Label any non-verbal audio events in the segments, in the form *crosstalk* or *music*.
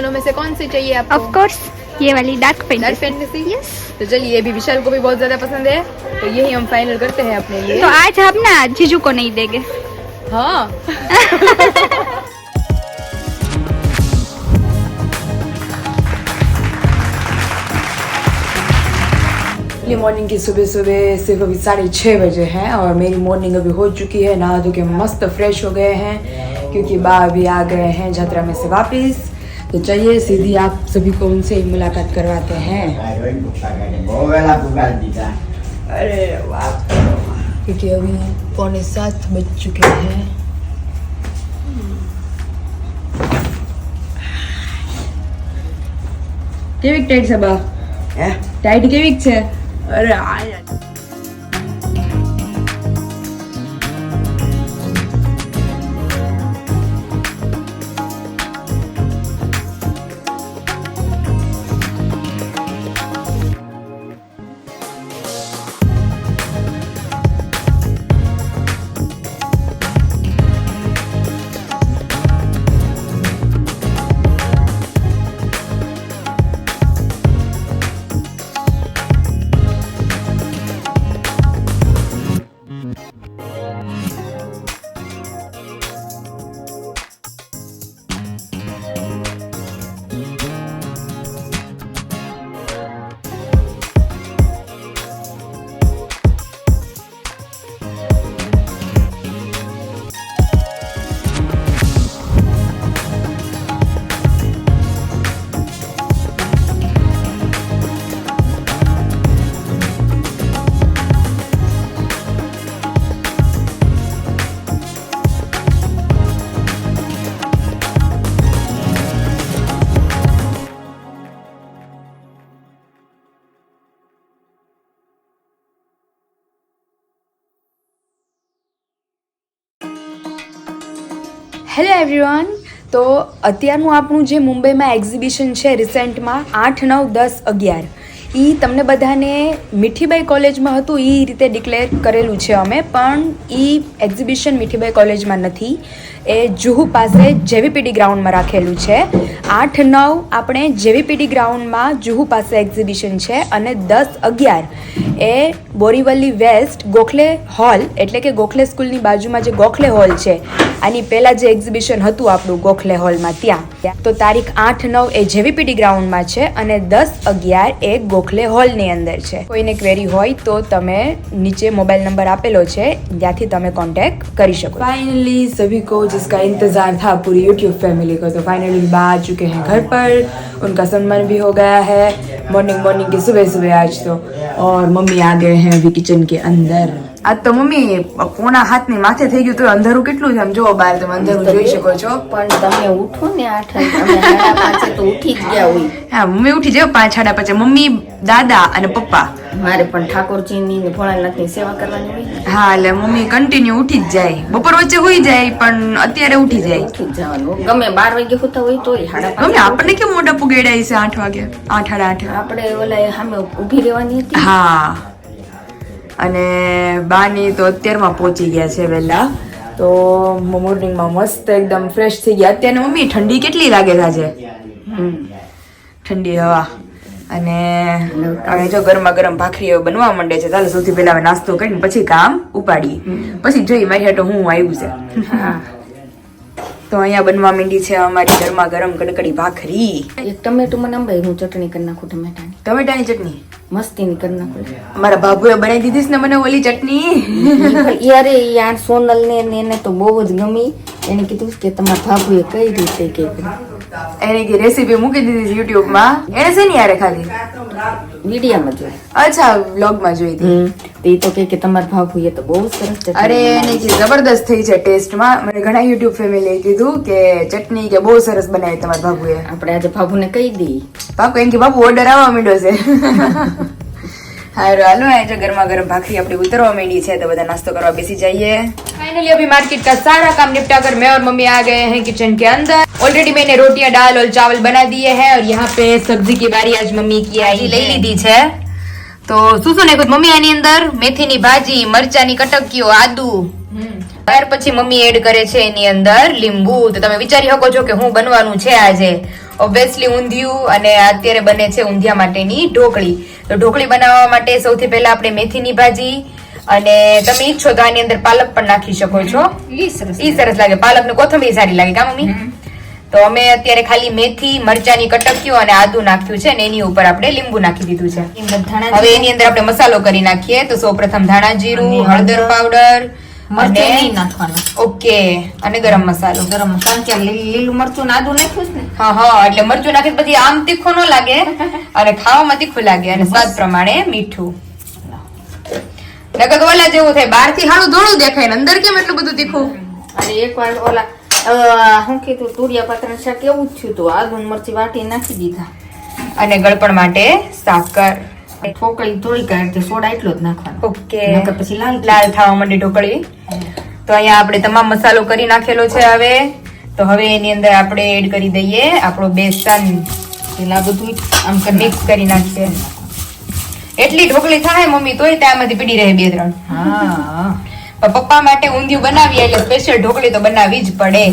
में से कौन सी चाहिए आपको? ऑफ़ कोर्स ये वाली dark paint dark fantasy fantasy तो चलिए अभी विशाल को भी बहुत ज़्यादा पसंद है तो यही हम फाइनल करते हैं अपने लिए। तो आज हम ना जीजू को नहीं देंगे। हाँ। अर्ली मॉर्निंग की सुबह सुबह सिर्फ़ अभी साढ़े छः बजे हैं और मेरी मॉर्निंग अभी हो चुकी है नहा धो के मस्त फ्रेश हो गए हैं क्योंकि बा अभी आ गए हैं यात्रा में से वापस। तो चलिए सीधी आप सभी को उनसे ही मुलाकात करवाते हैं બહુ વહેલા પુગાડી દીધા अरे वाह क्योंकि अभी पौने सात बज चुके हैं કેવીક ટાઈટ છે બા હે ટાઈટ કેવીક છે અરે આ હેલો એવરીવન તો અત્યારનું આપણું જે મુંબઈમાં એક્ઝિબિશન છે રિસેન્ટમાં આઠ, નવ, દસ, અગિયાર એ તમને બધાને મીઠીબાઈ કોલેજમાં હતું એ રીતે ડિક્લેર કરેલું છે અમે, પણ એ એક્ઝિબિશન મીઠીબાઈ કોલેજમાં નથી. એ જુહુ પાસે જેવીપીડી ગ્રાઉન્ડમાં રાખેલું છે. આઠ નવ આપણે જેવીપીડી ગ્રાઉન્ડમાં જુહુ પાસે એક્ઝિબિશન છે અને દસ અગિયાર એ બોરીવલી વેસ્ટ ગોખલે હોલ એટલે કે ગોખલે સ્કૂલની બાજુમાં જે ગોખલે હોલ છે, આની પહેલાં જે એક્ઝિબિશન હતું આપણું ગોખલે હોલમાં ત્યાં. તો તારીખ આઠ નવ એ જેવીપીડી ગ્રાઉન્ડમાં છે અને દસ અગિયાર એ ગોખલે હોલની અંદર છે. કોઈને ક્વેરી હોય તો તમે નીચે મોબાઈલ નંબર આપેલો છે, ત્યાંથી તમે કોન્ટેક્ટ કરી શકો. ફાઇનલી સભી કો जिसका इंतजार था पूरी यूट्यूब फैमिली को तो फाइनली बा आ चुके हैं घर पर उनका सम्मान भी हो गया है मॉर्निंग मॉर्निंग की सुबह सुबह आज तो और मम्मी आ गए हैं अभी किचन के अंदर આજ તો મમ્મી પોણા હાથની માથે થઈ ગયું તો અંધારું કેટલું છે આમ જો બહાર તમે અંધારું જોઈ શકો છો પણ તમે ઉઠો ને આઠ અમે સાડા પાંચે તો ઉઠી જ ગયા હોય હા મમ્મી ઉઠી જાય પાંચ સાડા પાંચે મમ્મી દાદા અને પપ્પા મારે પણ ઠાકોરજીની ને ભોળાનાથની સેવા કરવાની હોય હા એટલે મમ્મી કન્ટિન્યુ ઉઠી જ જાય. બપોર વચ્ચે હોઈ જાય પણ અત્યારે ઉઠી જાય. ઉઠી જ જવાનું. ગમે બાર વાગે હોતા હોય તોય હાડા ગમે પાંચે આપણને કેમ મોઢા પુગેડાય છે આઠ વાગે? આઠ સાડા આઠ. આપણે ઓલા સામે ઊભી રહેવાની હતી. હા. અને બાની તો અત્યારમાં પહોંચી ગયા છે વહેલા. તો મોર્નિંગમાં મસ્ત એકદમ ફ્રેશ થઈ ગયા. અત્યારે મમ્મી ઠંડી કેટલી લાગે છે આજે? ઠંડી હવા. અને હવે જો ગરમા ગરમ ભાખરીઓ બનવા માંડે છે ચાલો સૌથી પહેલા હવે નાસ્તો કરીને પછી કામ ઉપાડીએ. પછી જોઈ મારી હાટો હું આવ્યું છે. તો અહીંયા બનવા માંડી છે અમારી ગરમા ગરમ કડકડી ભાખરી. એક ટમેટું મને અંબાઈ હું ચટણી કરી નાખું ટમેટાની. ટમેટાની ચટણી? મસ્તીની કરી નાખું. મારા બાબુએ બનાવી દીધી ને મને ઓલી ચટણી. યારે યાર સોનલ ને એને તો બહુ જ ગમી. એને કીધું કે તમારા ભાભુએ કઈ રીતે કે એને કે રેસીપી મૂકી દીધી યુટ્યુબમાં. એને શેની યારે ખાધી મીડિયામાં જોઈ. અચ્છા વ્લોગમાં જોઈ હતી. તે તો એ તો કે કે ભાવ ભાભુએ તો બહુ સરસ છે અરે એને કે જબરદસ્ત થઈ છે ટેસ્ટમાં. મને ઘણા યુટ્યુબ ફેમિલીએ કીધું કે ચટણી કે બહુ સરસ બનાવી તમાર ભાભુએ. આપણે આજે ભાભુને કહી દઈ બાપુ એમ કે બાપુ ઓર્ડર આવવા માંડ્યો છે. *laughs* હારું હાલો અહીં જો ગરમા ગરમ ભાખરી આપણી ઉતરવા માંડી છે તો બધા નાસ્તો કરવા બેસી जाइए फाइनली अभी मार्केट का सारा काम निपटा कर मैं और मम्मी आ गए हैं किचन के अंदर ऑलरेडी मैंने रोटियां दाल और चावल बना दिए हैं और यहाँ पे सब्जी की बारी आज मम्मी की आई લઈ લીધી છે તો શું શું નાખ્યું મમ્મી આની અંદર મેથીની ભાજી મરચાની કટકીઓ આદુ ત્યાર પછી મમ્મી એડ કરે છે એની અંદર લીંબુ તો તમે વિચારી શકો છો કે હું બનવાનું છે આજે ઓબ્વિયસલી ઊંધિયું અને અત્યારે બને છે ઊંધિયા માટેની ઢોકળી. તો ઢોકળી બનાવવા માટે સૌથી પહેલા આપણે મેથીની ભાજી અને તમે ઈચ્છો તો આની અંદર પાલક પણ નાખી શકો છો. ઈ સરસ ઈ સરસ લાગે. પાલક ને કોથમીર સારી લાગે કા મમ્મી? તો અમે અત્યારે ખાલી મેથી મરચાની કટકીઓ અને આદુ નાખ્યું છે અને એની ઉપર આપણે લીંબુ નાખી દીધું છે. હવે એની અંદર આપણે મસાલો કરી નાખીએ. તો સૌપ્રથમ ધાણા જીરું હળદર, પાવડર મરચું અને- નહીં નાખવાનું. ઓકે. અને ગરમ મસાલો. ગરમ કારણ કે લી- લીલું મરચું ને નાખ્યું ને. હા હા એટલે મરચું નાખી પછી આમ તીખું ન લાગે અને ખાવામાં તીખું લાગે અને સ્વાદ પ્રમાણે મીઠું. નકર તો ઓલા જેવું થાય બહારથી હાડું ધોળું દેખાય ને અંદર કેમ એટલું બધું તીખું? અને એકવાર ઓલા હું કીધું તુરિયા પાત્ર શાક એવું જ થયું હતું આદુ મરચી વાટી નાખી દીધા. અને ગળપણ માટે સાકર. ઠોકળી ધોઈ કાઢી સોડા એટલો જ નાખવાનો. ઓકે. નકર પછી લાલ લાલ થવા માંડી ઢોકળી. તો અહીંયા આપણે તમામ મસાલો કરી નાખેલો છે હવે. તો હવે એની અંદર આપણે એડ કરી દઈએ. આપણો બેસન પેલા બધું આમ મિક્સ કરી નાખીએ. એટલી ઢોકળી થાય મમ્મી તોય ત્યાંમાંથી પીડી રહે બે ત્રણ. હા. પપ્પા માટે ઊંધિયું બનાવીએ એટલે સ્પેશિયલ ઢોકળી તો બનાવી જ પડે.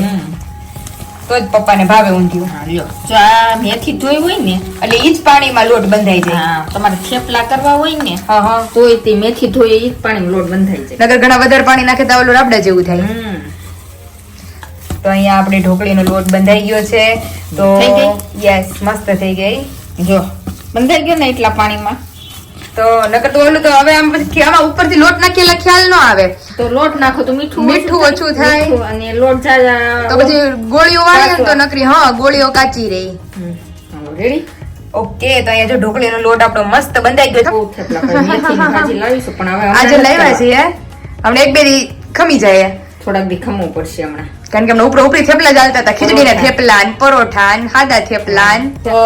તો જ પપ્પાને ભાવે ઊંધિયું. હા, લ્યો. જો આ મેથી ધોઈ હોય ને એટલે ઈ જ પાણીમાં લોટ બંધાઈ જાય. હા તમારે થેપલા કરવા હોય ને હા હા. તોય તે મેથી ધોઈ ઈ જ પાણીમાં લોટ બંધાઈ જાય. નગર ઘણા વધારે પાણી નાખે તો ઓલું રાબડા જેવું થાય. તો અહીંયા આપણે ઢોકળીનો લોટ બંધાઈ ગયો છે. તો યસ મસ્ત થઈ ગઈ. જો બંધાઈ ગયો ને એટલા પાણીમાં. તો નકર તો ઓલું તો હવે આમ પછી આમાં ઉપરથી લોટ નાખીએ ખ્યાલ ન આવે. તો લોટ નાખો તો મીઠું મીઠું ઓછું થાય. અને લોટ જા તો પછી ગોળીઓ વાળે તો નકરી હા ગોળીઓ કાચી રહી. રેડી ઓકે તો અહીંયા જો ઢોકળીનો લોટ આપણો મસ્ત બંધાઈ ગયો છે. આજે લાવ્યા છીએ હમણાં એક બે દી ખમી જાય. થોડાક દી ખમવું પડશે હમણાં. કારણ કે હમણાં ઉપર ઉપરી થેપલા ચાલતા હતા. ખીચડીના. થેપલા ને પરોઠા ને સાદા થેપલા ને. તો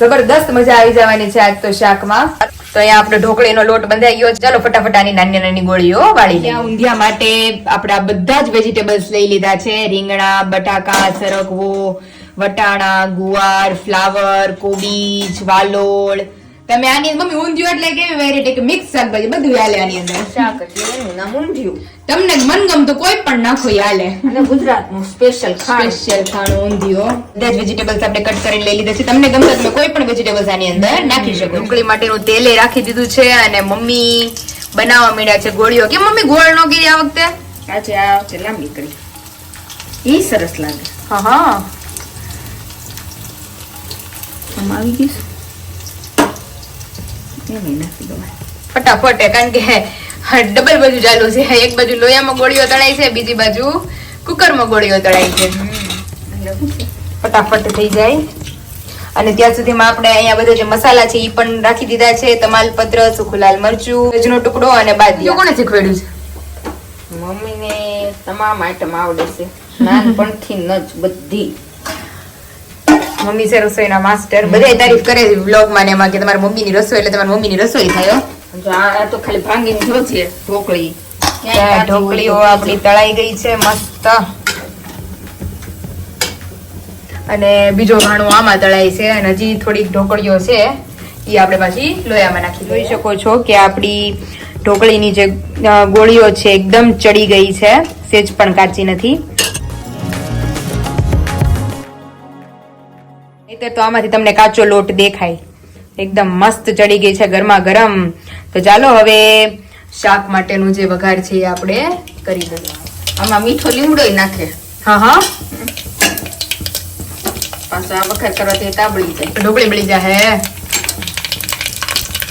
જબરદસ્ત મજા આવી જવાની છે આજ તો શાકમાં. તો અહીંયા આપણો ઢોકળીનો લોટ બંધાઈ ગયો. ચાલો ફટાફટ આની નાની નાની ગોળીઓ વાળી લઈએ ઊંધિયા માટે આપણા બધા જ વેજીટેબલ્સ લઈ લીધા છે રીંગણા, બટાકા, સરગવો, વટાણા, ગુવાર, ફ્લાવર, કોબીજ, વાલોળ તમે આની મમ્મી ઊંધિયું એટલે કેવી વેરાયટી કે મિક્સ શાકભાજી બધું હાલે આની અંદર. શાક એટલે નામ ઊંધિયું. તમને મનગમતું કોઈ પણ નાખો હાલે. અને ગુજરાતનું સ્પેશિયલ ખાણ સ્પેશિયલ ખાણ ઊંધિયું. બધા જ વેજીટેબલ્સ આપણે કટ કરીને લઈ લીધા છે. તમને ગમતા તમે કોઈ પણ વેજીટેબલ્સ આની અંદર નાખી શકો ઢોકળી માટેનું તેલે રાખી દીધું છે અને મમ્મી બનાવવા માંડ્યા છે ગોળીઓ. કે મમ્મી ગોળ નો કરી આ વખતે? આજે આ વખતે લાંબી કરી. ઈ સરસ લાગે. હા હા. આમાં આવી ગયું એને નાખી દો ફટાફટ કારણ કે ડબલ બાજુ ચાલુ છે. એક બાજુ લોયામાં ગોળીઓ તળાય છે બીજી બાજુ કુકરમાં ગોળીઓ તળાય છે. ફટાફટ થઈ જાય. અને ત્યાં સુધીમાં આપણે અહીંયા બધા જે મસાલા છે એ પણ રાખી દીધા છે. તમાલપત્ર સુખું લાલ મરચું ગજનો ટુકડો અને બાદિયા. કોણે શીખવાડ્યું છે? મમ્મીને તમામ આઈટમ આવડે છે. નાનપણથી ન જ બધી મમ્મી છે રસોઈના માસ્ટર. બધાય તારીફ કરે છે વ્લોગમાં ને એમાં કે તમારી મમ્મીની રસોઈ એટલે તમારી મમ્મીની રસોઈ થયો આ તો ખાલી ભાંગીને જોજે ઢોકળી. ઢોકળીઓ આપણી તળાઈ ગઈ છે મસ્ત. અને બીજો ઘાણો આમાં તળાય છે અને હજી થોડીક ઢોકળીઓ છે એ આપણે પાછી લોયામાં નાખી જોઈ શકો છો કે આપણી ઢોકળીની જે ગોળીઓ છે એકદમ ચડી ગઈ છે સેજ પણ કાચી નથી. નહીંતર તો આમાંથી તમને કાચો લોટ દેખાય. એકદમ મસ્ત ચડી ગઈ છે ગરમા ગરમ. તો ચાલો હવે શાક માટેનું જે વઘાર છે એ આપણે કરી દઈએ આમાં મીઠો લીમડો નાખે. હા હા. પાછો આ વખત કરવાથી તાબડી જાય. ઢોકળી બળી જાય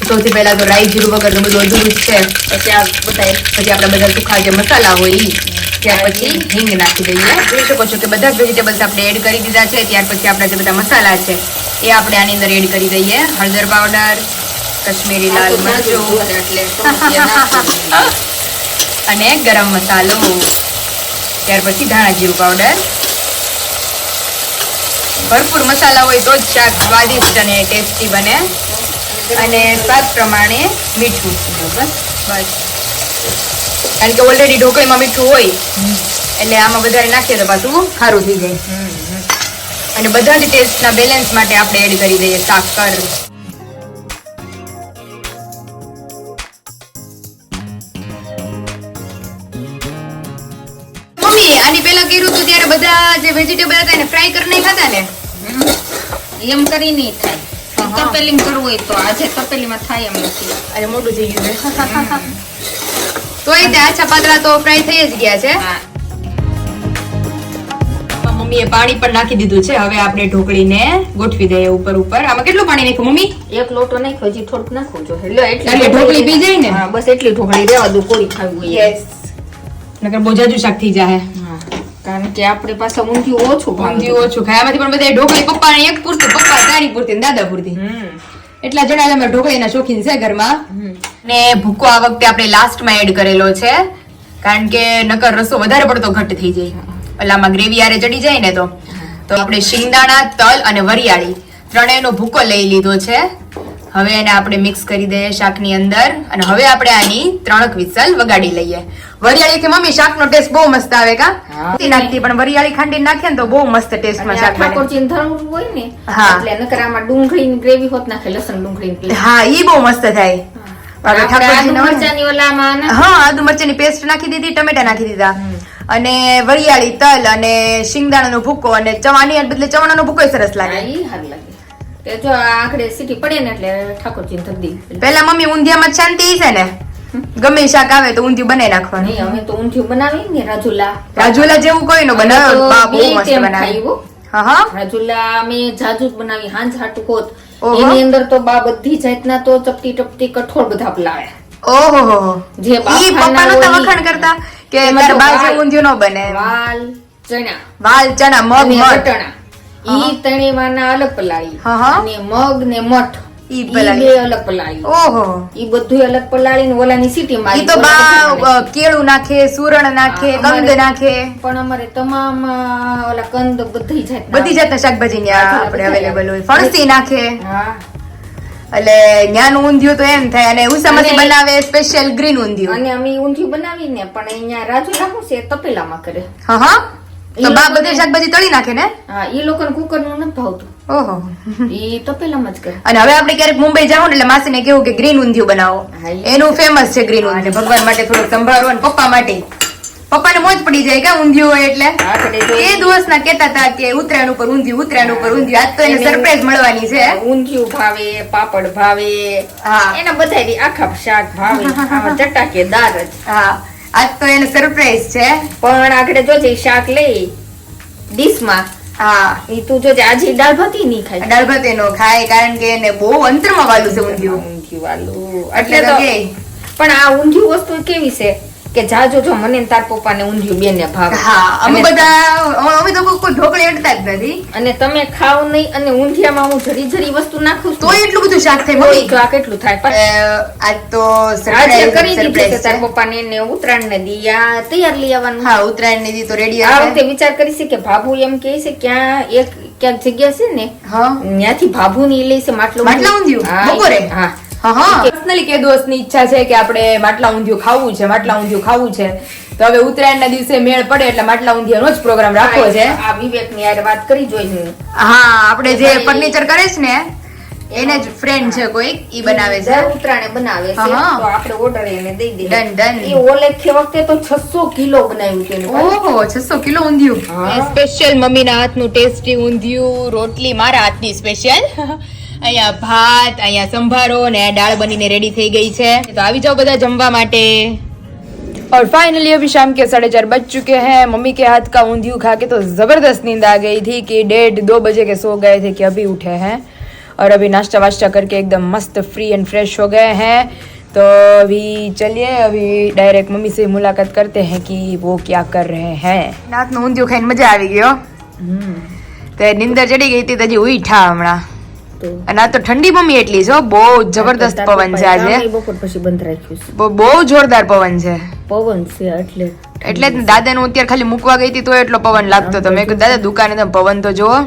સૌથી પહેલા તો રાઈ જીરું વગર બધું અધૂરું છે. પછી આ બધા પછી આપણે બધા સુખા જે મસાલા હોય ઈ. ત્યાર પછી હિંગ નાખી દઈએ. જોઈ શકો છો કે બધા જ વેજીટેબલ્સ આપણે એડ કરી દીધા છે. ત્યાર પછી આપણા જે બધા મસાલા છે એ આપણે આની અંદર એડ કરી દઈએ. હળદર પાવડર કશ્મીરી લાલ મરચું એટલે *laughs* અને ગરમ મસાલો. ત્યાર પછી ધાણા જીરું પાવડર ભરપૂર મસાલા હોય તો જ શાક સ્વાદિષ્ટ અને ટેસ્ટી બને. અને સ્વાદ પ્રમાણે મીઠું. બસ બસ. કારણ કે ઓલરેડી ઢોકળીમાં મીઠું હોય. એટલે આમાં વધારે નાખીએ તો પાછું ખારું થઈ જાય. અને બધા જ ટેસ્ટના બેલેન્સ માટે આપણે એડ કરી દઈએ સાકર. મમ્મી આની પહેલા કર્યું હતું ત્યારે બધા જે વેજીટેબલ હતા એને ફ્રાય કરી નહીં ખાતા ને? એમ કરી નહીં થાય. તપેલી કરવું હોય તો. આજે તપેલીમાં થાય એમ નથી. અને મોટું થઈ ગયું તોય તે આછા પાતળા તો ફ્રાય થઈ જ ગયા છે. મમ્મીએ પાણી પણ નાખી દીધું છે. હવે આપણે ઢોકળીને ગોઠવી દઈએ ઉપર ઉપર. આમાં કેટલું પાણી નાખ્યું મમ્મી? એક લોટો નાખ્યો હજી થોડુંક નાખવું જો એટલે એટલે ઢોકળી પી જાય ને? બસ એટલી ઢોકળી રહેવા દો કોરી ખાવી હોય યસ નકર બહુ જાજુ શાક થઈ જાય કારણ કે આપણે પાસે ઊંધિયું ઓછું. ઊંધિયું ઓછું ખાય. આમાંથી પણ બધા ઢોકળી પપ્પા એક પૂરતી પપ્પા તારી પૂરતી ને દાદા પૂરતી એટલા જણા અમે ઢોકળીના શોખીન છે ઘરમાં. હમ. ને ભૂકો આ વખતે આપણે લાસ્ટમાં એડ કરેલો છે. કારણ કે નકર રસો વધારે પડતો ઘટ થઈ જાય. ઓલામાં ગ્રેવી આરે ચડી જાય ને તો. તો આપણે શિંગદાણા તલ અને વરિયાળી ત્રણેયનો ભૂકો લઈ લીધો છે. હવે એને આપણે મિક્સ કરી દઈએ શાકની અંદર. અને હવે આપણે આની ત્રણક વિસલ વગાડી લઈએ. વરિયાળી કે મમ્મી શાકનો ટેસ્ટ બહુ મસ્ત આવે કા? નાખતી પણ વરિયાળી ખાંડી નાખે ને તો બહુ મસ્ત ટેસ્ટમાં શાક બને. ઠાકોરજીને હોય ને હા. એટલે નકર આમાં ડુંગળીની ગ્રેવી હોત નાખે લસણ ડુંગળીની હા ઈ બહુ મસ્ત થાય. હા આદુ મરચાની પેસ્ટ નાખી દીધી ટમેટા નાખી દીધા. અને વરિયાળી તલ અને શિંગદાણાનો ભૂકો અને ચવાની બદલે ચવાણાનો ભૂકો સરસ લાગે. જો સીટી પડે ને એટલે પેલા મમ્મી ઊંધિયામાં શાંતિ છે ને? ગમે શાક આવે તો ઊંધિયું બનાવી નાખવાનું. અમે તો ઊંધિયું બનાવી ને રાજુલા. રાજુલા જેવું કોઈ નો બનાવે અમે તો બહુ મસ્ત બનાવ્યું હા. હા રાજુલા અમે જાજુ બનાવી હાંજ હાટુ કોત. એની અંદર તો બા બધી જાતના તો ચપટી ટપટી કઠોળ બધા પલાવે ઓહો જે ઈ બાફાના પપ્પા નતા વખાણ કરતા કે એમાં બા જે ઊંધિયું ન બને. વાલ ચણા. વાલ ચણા મગ મઠ. ઈ ત્રણેયમાંના અલગ પલાળી. અને મગ ને મઠ. ઈ ઈ પલાળી. અલગ પલાળી. ઓહો. ઈ બધું અલગ પલાળી ને ઓલાની સીટી મારી ઈ તો ઓલા બા કેળું નાખે સુરણ નાખે કંદ નાખે. પણ અમારે તમામ ઓલા કંદ બધી બધી જાતના શાકભાજી આપણે અવેલેબલ હોય. ફણસી નાખે. હા. એટલે જ્ઞાન ઊંધિયું તો એમ થાય. અને ઉસામાંથી બનાવે સ્પેશિયલ ગ્રીન ઊંધિયું. અને અમે ઊંધિયું બનાવીને પણ અહીંયા રાજુ રાખું છે તપેલામાં કરે. હા હા. તો બા લોકોને- શાકભાજી તળી નાખે ને? હા એ લોકોને કુકરનું નથી ભાવતું. ઓહો. ઈ તપેલામાં જ કરે. અને હવે આપણે ક્યારેક મુંબઈ જાવ એટલે માસીને કેવું કે ગ્રીન ઊંધિયું બનાવો. એનું ફેમસ છે ગ્રીન ઊંધિયું. ભગવાન માટે થોડુંક સંભાળો અને પપ્પા માટે. પપ્પાને મોજ પડી જાય કે ઊંધિયું હોય એટલે. એ દિવસ ના કેતા હતા કે ઉત્તરાયણ ઉપર ઊંધિયું ઉત્તરાયણ ઉપર ઊંધિયું. આજ તો એને સરપ્રાઈઝ મળવાની છે. ઊંધિયું ભાવે પાપડ ભાવે. હા. એના બધા આખા શાક ભાવે. *laughs* ચટાકેદાર જ. હા. આજ તો એને સરપ્રાઈઝ છે. પણ આગળ જોજે શાક લઈ ડીશમાં હા. એ તું જો આજે દાળ ભાતી નહીં ખાય. દાળ ભાતી નો ખાય કારણ કે એને બહુ અંતરમાં વાલું છે ઊંધિયું. ઊંધિયું વાલું. એટલે તો પણ આ ઊંધિયું વસ્તુ કેવી છે? કે જા જો મને ને પપ્પા ને ઊંધિયું બેને ભાવે. હા અમે બધા અમે તો કોઈ- ઢોકળી અડતા જ નથી. અને તમે ખાવ નહીં અને ઊંધિયામાં હું જરી જરી વસ્તુ નાખું તો એટલું બધું શાક થાય મમ્મી? તો આ કેટલું થાય આજ તો સરપ્રાઈઝ કરી દીધી કે તાર પપ્પા ને ને ઉત્તરાયણ ને દી તૈયાર લઈ આવવાનું. હા ઉત્તરાયણની દી તો રેડી આ વખતે વિચાર કરી છે કે ભાભુ એમ કહે છે ક્યાં એક ક્યાંક જગ્યા છે ને હા. ત્યાંથી ભાભુ ની લઈ છે માટલું માટલું ઊંધિયું? બપોરે? હા. પર્સનલી કે દોસ્તની ઈચ્છા છે કે આપણે માટલા ઊંધિયું ખાવું છે માટલા ઊંધિયું ખાવું છે. તો હવે ઉત્તરાયણના દિવસે મેળ પડે એટલે માટલા ઊંધિયાનો જ પ્રોગ્રામ રાખવો છે. આ વિવેકની યાર વાત કરી જોઈએ હા આપણે જે ફર્નિચર કરે છે ને એને જ ફ્રેન્ડ છે કોઈ ઈ બનાવે છે. ઉત્તરાયણ ઉત્તરાયણે બનાવે છે. તો આપણે ઓર્ડર એને દઈ દઈએ. ડન ડન એ ઓલેખે વખતે તો 600 કિલો બનાવ્યું છે. ઓહો છસો કિલો ઊંધિયું. મમ્મી સ્પેશિયલ મમ્મીના હાથનું ટેસ્ટી ઊંધિયું રોટલી મારા હાથની સ્પેશિયલ અહીંયા ભાત અહીંયા સંભારો ને દાળ બનીને રેડી થઈ ગઈ છે તો આવી જાઓ બધા જમવા માટે और फाइनली अभी शाम के साढ़े चार बज चुके हैं मम्मी के हाथ का ऊंधियू खा के तो ज़बरदस्त नींद आ गई थी कि डेढ़ दो बजे के सो गए थे कि अभी उठे हैं और अभी नाश्ता वाश्ता करके एकदम मस्त फ्री एंड फ्रेश हो गए हैं तो अभी चलिए अभी डायरेक्ट मम्मी से मुलाकात करते हैं कि वो क्या कर रहे हैं નાક નું ઊંધિયું ખાઈને મજા આવી ગયો તે નિંદર ચડી ગઈ હતી તો હજી ઉઠા હમણાં તો અને આ તો ઠંડી મમ્મી એટલી છે બહુ જબરદસ્ત પવન છે આજે. બપોર પછી બંધ રાખ્યું છે. બહુ જોરદાર પવન છે. પવન છે એટલે. એટલે જ દાદા નું અત્યારે ખાલી મૂકવા ગઈ હતી તો એટલો પવન લાગતો હતો. મેં કીધું દાદા દુકાને તમે પવન તો જુઓ.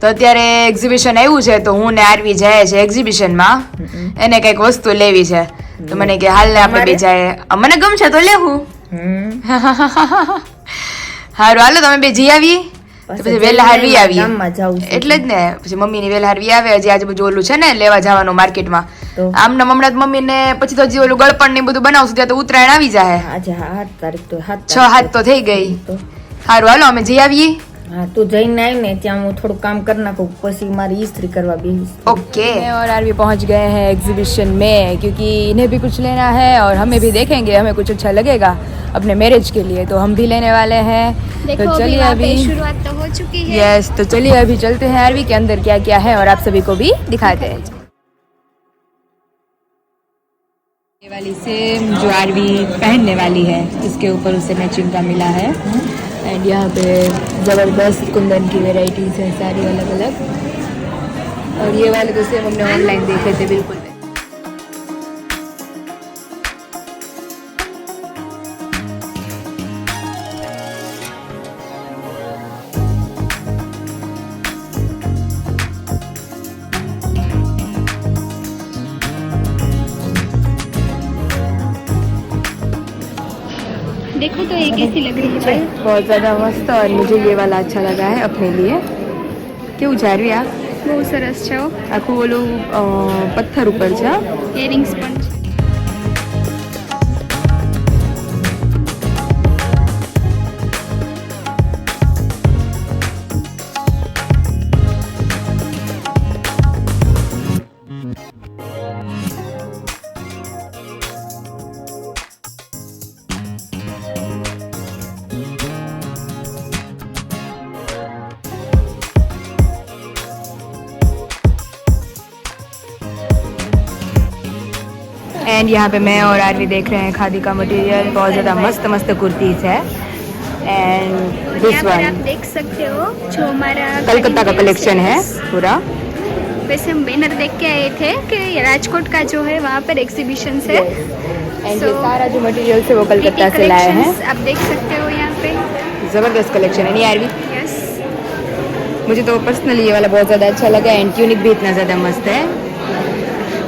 તો અત્યારે એક્ઝિબિશન આવ્યું છે તો હું ને આરવી જાય છે એક્ઝિબિશનમાં એને કંઈક વસ્તુ લેવી છે. તો મને કે હાલ ને આપણે બે જાય. મને ગમશે તો લેવું. *laughs* હારું હાલો તમે બે જઈ આવીએ તો પછી વહેલા હારવી આવીએ ગામમાં જાવું છે. એટલે જ ને પછી મમ્મી ની વહેલા હારવી આવે હજી આજુબાજુ ઓલું છે ને લેવા જવાનું માર્કેટમાં તો? આમને હમણાં મમ્મી ને પછી તો હજી ઓલું ગળપણ ને બધું બનાવશું ત્યાં તો ઉત્તરાયણ આવી જાય આજે આઠ તારીખ તો સાત છ હાથ તો થઈ ગઈ તો હારું હાલો અમે જઈ આવીએ હા તું જઈને આવી ને ત્યાં હું થોડું કામ કરી નાખું પછી મારી ઇસ્ત્રી કરવા બેસીશ ओके और आरवी पहुंच गए हैं एग्जीबिशन में क्योंकि इन्हें भी कुछ लेना है और हमें भी देखेंगे हमें कुछ अच्छा लगेगा अपने मैरिज के लिए तो हम भी लेने वाले हैं। तो चलिए अभी। शुरुआत तो हो चुकी है। यस तो चलिए अभी चलते हैं आरवी के अंदर क्या क्या है और आप सभी को भी दिखाते हैं। वाली सेम जो आरवी पहनने वाली है इसके ऊपर उसे मैचिंग का मिला है। एंड यहाँ पे ज़बरदस्त कुंदन की वेराइटीज है सारी अलग अलग और ये वाले तो सेम हमने ऑनलाइन देखे थे बिल्कुल। देखो तो ये कैसी लग रही है भाई बहुत ज़्यादा मस्त और मुझे ये वाला अच्छा लगा है अपने लिए કેવું છે આરવી આ બહુ સરસ છે આખું ઓલું અ, પથ્થર ઉપર છે હા? ઇયરિંગ્સ પણ एंड यहाँ पे मैं और आरवी देख रहे हैं खादी का मटेरियल बहुत ज़्यादा मस्त मस्त कुर्तीज है। एंड दिस पर आप देख सकते हो जो हमारा कलकत्ता का कलेक्शन है पूरा। वैसे हम बैनर देख के आए थे कि राजकोट का जो है वहाँ पर एग्जीबिशन है। एंड So, सारा जो मटेरियल है वो कलकत्ता से लाए हैं। आप देख सकते हो यहाँ पे। ज़बरदस्त कलेक्शन है। नहीं आरवी मुझे तो पर्सनली ये वाला बहुत ज़्यादा अच्छा लगा। एंड ट्यूनिक भी इतना ज़्यादा मस्त है।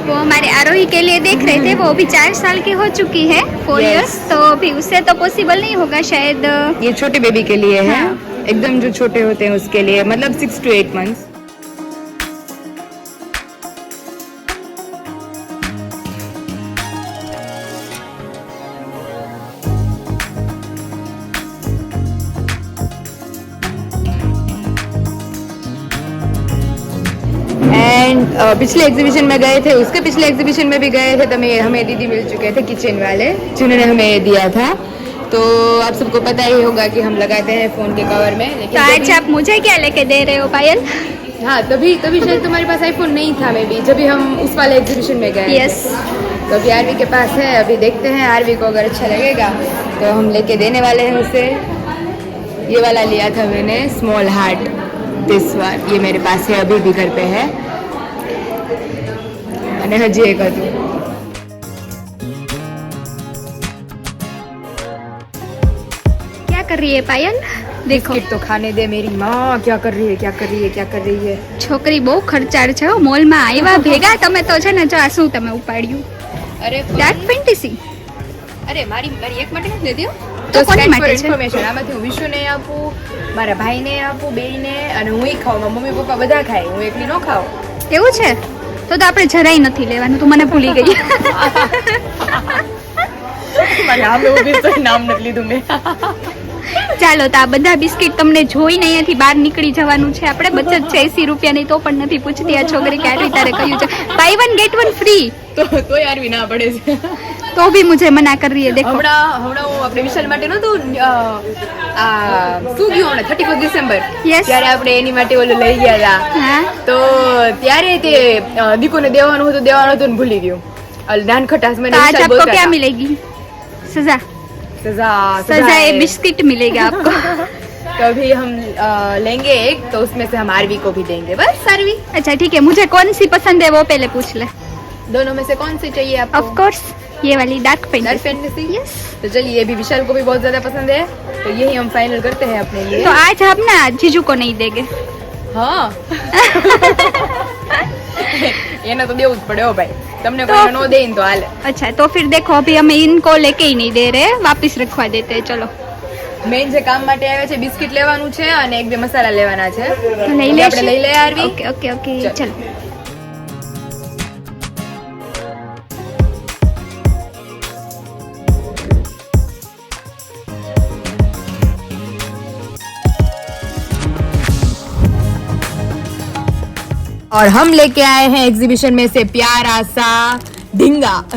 वो हमारे आरोही के लिए देख रहे थे वो अभी चार साल की हो चुकी है फोर इयर्स Yes. तो अभी उससे तो पॉसिबल नहीं होगा शायद ये छोटे बेबी के लिए है हाँ। एकदम जो छोटे होते हैं उसके लिए मतलब सिक्स टू एट मंथ्स पिछले एग्जीबिशन में गए थे उसके पिछले एग्जीबिशन में भी गए थे तो हमें हमें दीदी मिल चुके थे किचन वाले जिन्होंने हमें दिया था। तो आप सबको पता ही होगा कि हम लगाते हैं फ़ोन के कवर में तो आज आप मुझे क्या लेके दे रहे हो पायल? हाँ तभी तभी शायद तुम्हारे पास आईफोन नहीं था मे भी जब भी हम उस वाले एग्जीबिशन में गए यस तो अभी आरवी के पास है अभी देखते हैं आरवी को अगर अच्छा लगेगा तो हम लेके देने वाले हैं उसे। ये वाला लिया था मैंने स्मॉल हार्ट दिस वन ये मेरे पास है अभी भी घर पे है। અને હજી એક હતું. ક્યાં કરી હે પાયલ? દેખો. તો ખાને દે મેરી માં. ક્યાં કરી હે ક્યાં કરી હે ક્યાં કરી હે છોકરી બહુ ખર્ચાળ છે મોલમાં આવ્યા ભેગા. તમે તો છે ને જો આ શું તમે ઉપાડ્યું? અરે ડાર્ક ફેન્ટસી અરે મારી મારી એક માટે નથી દેતી તો કોની માટે છે? ઇન્ફોર્મેશન આમાંથી હું વિશુને આપું મારા ભાઈ ને આપું બેયને અને હું ખાઉં. મમ્મી પપ્પા બધા ખાય. હું એકલી ન ખાઉં. એવું છે? તો તો આપણે જરાય નથી લેવાનું તું મને ભૂલી ગઈ. નામ તો નથી લીધું મેં. ચાલો તો આ બધા બિસ્કિટ તમને જોઈને અહીંયાથી બહાર નીકળી જવાનું છે. આપણે બચત છે એસી રૂપિયાની તો પણ નથી પૂછતી આ છોકરી કે આટલી તારે કહ્યું છે. Buy one get one free તો તોય આરવી ના પડે છે. તો भी मुझे मना कर रही है देखो હમણાં હમણાં હું આપણે વિશાલ માટે નહોતું અ, આ શું ગયું હમણાં થર્ટી ફર્સ્ટ ડિસેમ્બર Yes. ત્યારે આપણે એની માટે ઓલું લઈ ગયા હતા हाँ તો ત્યારે તે અ, દીકુને દેવાનું હતું દેવાનું હતું ને ભૂલી ગયું ઓલું નાન ખટાસ મને तो आज વિશાલ आपको બોલતા क्या હતા. मिलेगी सजा सजा सजा है। ये बिस्किट मिलेगा आपको तो अभी हम अ, लेंगे एक तो उसमें से हम आरवी को भी देंगे बस आरवी अच्छा ठीक है मुझे कौन सी पसंद है वो पहले पूछ ले दोनों में से कौन सी चाहिए आपको ऑफ कोर्स ये वाली डार्क Dark पेंट fantasy? तो चलिए ये भी विशाल को भी बहुत ज्यादा पसंद है तो यही हम फाइनल करते हैं अपने लिए तो आज हम ना जीजू को नहीं देंगे हाँ *laughs* *laughs* એને તો દેવું જ પડે હો ભાઈ તમને તો- કોઈ નો દે ને તો હાલે अच्छा तो फिर देखो अभी हमें इनको लेके ही नहीं दे रहे वापस रखवा देते हैं चलो મેઇન જે કામ માટે આવ્યા છે બિસ્કિટ લેવાનું છે અને એક બે મસાલા લેવાના છે तो लई એટલે ले આપણે લઈ લઈએ આરવી ओके ओके ओके चल। और हम लेके आए हैं एग्जीबिशन में से प्यारा सा ढींगा। *laughs*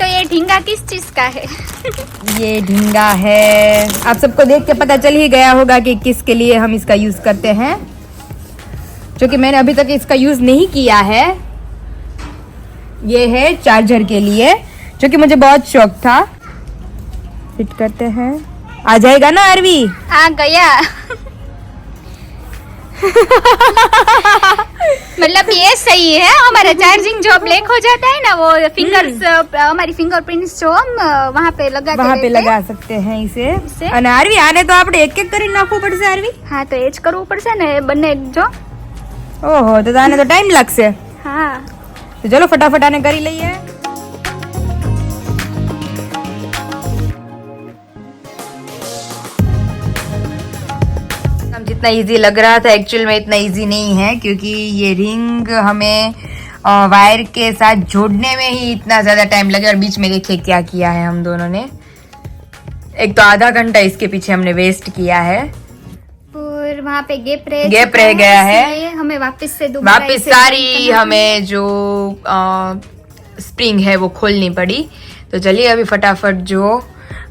तो ये ढींगा किस चीज़ का है? *laughs* ये ढींगा है। आप सबको देख के पता चल ही गया होगा कि किसके लिए हम इसका यूज़ करते हैं। जो कि मैंने अभी तक इसका यूज़ नहीं किया है। ये है चार्जर के लिए जो कि मुझे बहुत शौक था। फिट करते हैं। आ जाएगा ना अरवी आ गया। मतलब ये सही है हमारा चार्जिंग जो ब्लैक हो जाता है ना वो फिंगर्स हमारी फिंगरप्रिंट्स जो हम वहाँ पे लगा के वहाँ पे देते हैं। લગા सकते हैं इसे इसे? અને આરવી આને તો આપણે એક એક કરીને નાખવું પડશે આરવી હા તો એ જ કરવું પડશે ને બંને જો ઓહો તો આને તો ટાઈમ લાગશે હા તો ચલો ફટાફટ આને કરી લઈએ जितना इजी लग रहा था एक्चुअल में इतना इजी नहीं है क्योंकि ये रिंग हमें अ, वायर के साथ जोड़ने में ही इतना ज्यादा टाइम लगे और बीच में देखिए क्या किया है हम दोनों ने एक तो आधा घंटा इसके पीछे हमने वेस्ट किया है और वहाँ पे गैप रह गैप चुका रह गया है। इसलिए हमें वापस से दोबारा वापस इसे सारी join करना हमें जो स्प्रिंग है वो खोलनी पड़ी तो चलिए अभी फटाफट जो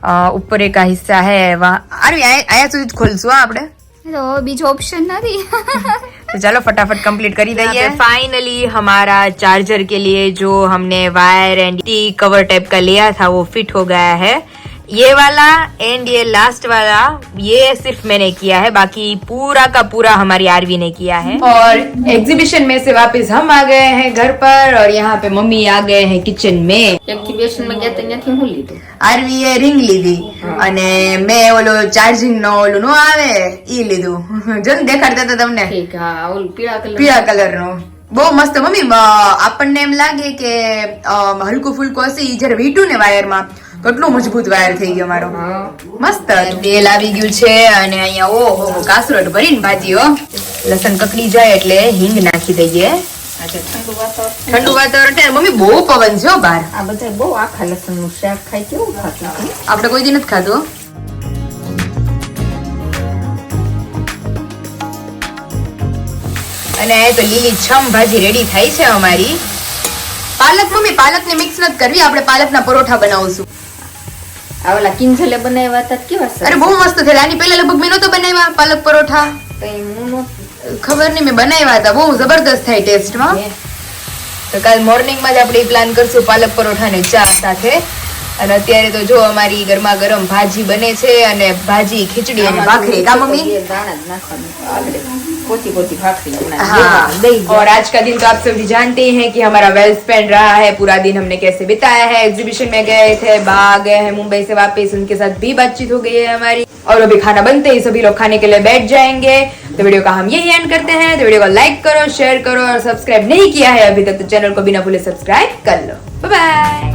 अ, ऊपर का हिस्सा है वहाँ अरे आया आया સુધી જ ખોલશું હા આપણે तो ऑप्शन नहीं। *laughs* तो चलो फटाफट कंप्लीट कर ही दीजिए फाइनली हमारा चार्जर के लिए जो हमने wire and T cover type का लिया था वो फिट हो गया है। ये वाला एंड ये लास्ट वाला ये सिर्फ मैंने किया है बाकी पूरा का पूरा हमारी आरवी ने किया है और एग्जीबिशन में से वापस हम आ गए हैं घर पर और यहाँ पे मम्मी आ गए हैं किचन में એક્ટિવેશનમાં ગયા તો ત્યાંથી હું લીધું આરવીએ રિંગ લીધી અને મેં ઓલો ચાર્જિંગ નો ઓલું નો આવે ઈ લીધું જો ને દેખાડતા હતા તમને ઠીક હા ઓલું પીળા કલર પીળા કલર નું બહુ મસ્ત મમ્મી બ- આપણને એમ લાગે કે અમ, હલકું ફુલકું હશે ઈ જયારે વીટું ને વાયરમાં કેટલું મજબૂત વાયર થઈ ગયો મારો. મસ્ત તેલ આવી ગયું છે અને અહીંયા ઓહો કાસરોટ ભરીને ભાજી હો લસણ કકડી જાય એટલે હિંગ નાખી દઈએ. ઠંડુ વાતાવરણ છે. મમ્મી બહુ પવન છે બહાર. આ બધા બહુ આખા લસણનું શાક ખાય કેવું ખાતું આપણે કોઈ દી નથી ખાધું. અને આ તો લીલી છમ ભાજી રેડી થાય છે અમારી. પાલક મમ્મી પાલક ને મિક્સ નથી કરવી. આપણે પાલકના પરોઠા બનાવશું. આ ઓલા કિંજલે બનાવ્યા હતા કેવા સરસ અરે બહુ મસ્ત થયેલા. આની પહેલા લગભગ મેં નહોતો બનાવ્યા પાલક પરોઠા. કઈ હું ખબર નહીં મેં બનાવ્યા હતા. બહુ જબરદસ્ત થાય ટેસ્ટમાં તો કાલ મોર્નિંગમાં જ આપણે પ્લાન કરશું પાલક પરોઠા ને ચા સાથે. અને અત્યારે તો જો અમારી ગરમા ગરમ ભાજી બને છે અને ભાજી ખીચડી અને ભાખરી કા મમ્મી દાણા જ નાખવાનું આગળ પોતી પોતી ભાખરી બનાવી हाँ દહીં और आज का दिन तो आप सभी जानते ही हैं कि हमारा वेल स्पेंड रहा है पूरा दिन हमने कैसे बिताया है एग्जीबिशन में गए थे बाहर गए हैं मुंबई से वापस उनके साथ भी बातचीत हो गई है हमारी और अभी खाना बनते ही सभी लोग खाने के लिए बैठ जाएंगे तो वीडियो का हम यही एंड करते हैं तो वीडियो को लाइक करो शेयर करो और सब्सक्राइब नहीं किया है अभी तक तो चैनल को बिना भूले सब्सक्राइब कर लो बाय बाय